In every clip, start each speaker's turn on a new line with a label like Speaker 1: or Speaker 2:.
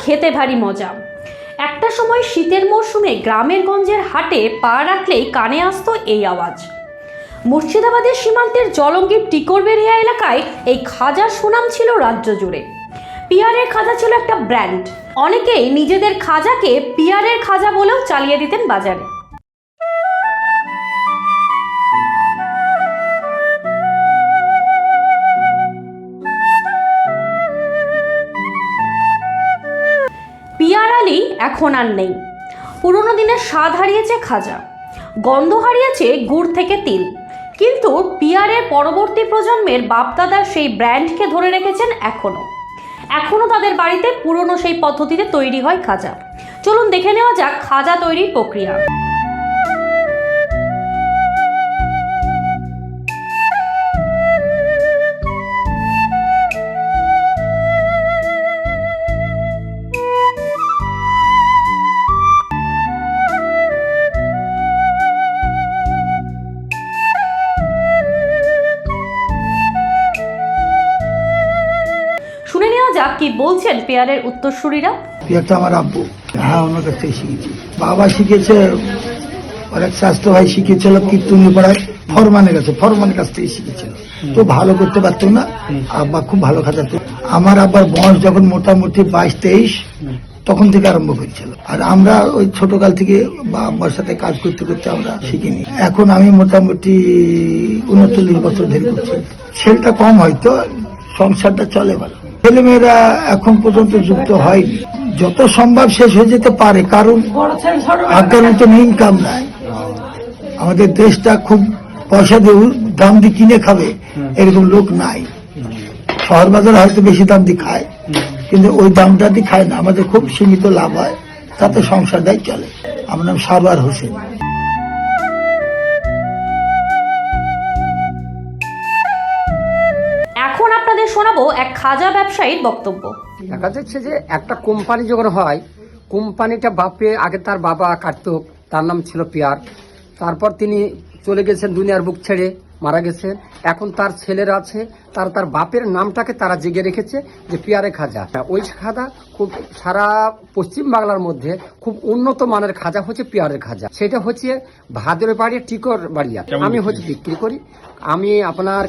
Speaker 1: খেতে ভারী মজা। একটা সময় শীতের মরশুমে গ্রামের গঞ্জের হাটে পা রাখলেই কানে আসত এই আওয়াজ। মুর্শিদাবাদের সীমান্তের জলঙ্গির টিকরবেরিয়া এলাকায় এই খাজার সুনাম ছিল রাজ্য জুড়ে। পিয়ারের খাজা ছিল একটা ব্র্যান্ড। অনেকেই নিজেদের খাজাকে পিয়ারের খাজা বলেও চালিয়ে দিতেন বাজারে। এখন আর নেই। পুরোনো দিনের স্বাদ হারিয়েছে খাজা, গন্ধ হারিয়েছে গুড় থেকে তিল। কিন্তু পিয়ারের পরবর্তী প্রজন্মের বাপদাদা সেই ব্র্যান্ডকে ধরে রেখেছেন এখনও এখনও তাদের বাড়িতে পুরনো সেই পদ্ধতিতে তৈরি হয় খাজা। চলুন দেখে নেওয়া যাক খাজা তৈরির প্রক্রিয়া। যাক কি বলছেন পেয়ারের উত্তরসূরিরা?
Speaker 2: এটা আমার আব্বু। হ্যাঁ কাছ থেকে শিখেছি। বাবা শিখেছে, অনেক স্বাস্থ্য ভাই শিখেছিল ফরমানের কাছে, ফরমানের কাছ থেকে শিখেছিল। তো ভালো করতে পারতো না, আব্বা খুব ভালো আমার আব্বার বয়স যখন মোটামুটি বাইশ, তেইশ, তখন থেকে আরম্ভ করেছিল আর আমরা ওই ছোটকাল থেকে বা আব্বার সাথে কাজ করতে করতে আমরা শিখিনি। এখন আমি মোটামুটি উনচল্লিশ বছর ধরে করছি। ছেলেটা কম হয়তো, সংসারটা চলে ভালো। ছেলেমেয়েরা এখন পর্যন্ত যুক্ত হয়নি। যত সম্ভব শেষ হয়ে যেতে পারে, কারণ মতন ইনকাম নাই। আমাদের দেশটা খুব পয়সা দিয়ে দাম দিয়ে কিনে খাবে, এরকম লোক নাই। শহর বাজারে হয়তো বেশি দাম দিয়ে খায়, কিন্তু ওই দামটা দিয়ে খায় না। আমাদের খুব সীমিত লাভ হয়, তাতে সংসারটাই চলে। আমার নাম সারওয়ার হোসেন।
Speaker 1: আপনাদের শোনাবো এক খাজা ব্যবসায়ীর বক্তব্য।
Speaker 3: দেখা যাচ্ছে যে একটা কোম্পানি যখন হয় কোম্পানিটা বাপে আগে তার বাবা কাটতো তার নাম ছিল পিয়ার। তারপর তিনি চলে গেছেন দুনিয়ার বুক ছেড়ে মারা গেছেন। এখন তার ছেলেরা আছে তার তার বাপের নামটাকে তারা জেগে রেখেছে যে পিয়ারে খাজা। ওই খাজা খুব সারা পশ্চিম বাংলার মধ্যে খুব উন্নত মানের খাজা হচ্ছে পিয়ারের খাজা। সেটা হচ্ছে ভাদরের বাড়ি টিকর বাড়িয়া আমি হচ্ছে বিক্রি করি। আমি আপনার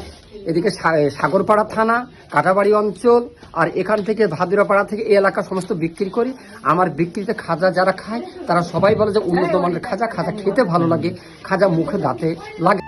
Speaker 3: এদিকে সাগরপাড়া থানা, কাটাবাড়ি অঞ্চল, আর এখান থেকে ভাদুরাপাড়া থেকে এই এলাকা সমস্ত বিক্রি করি। আমার বিক্রিতে খাজা যারা খায়, তারা সবাই বলে যে উন্নত মানের খাজা খাজা খেতে ভালো লাগে, খাজা মুখে দাঁতে লাগে।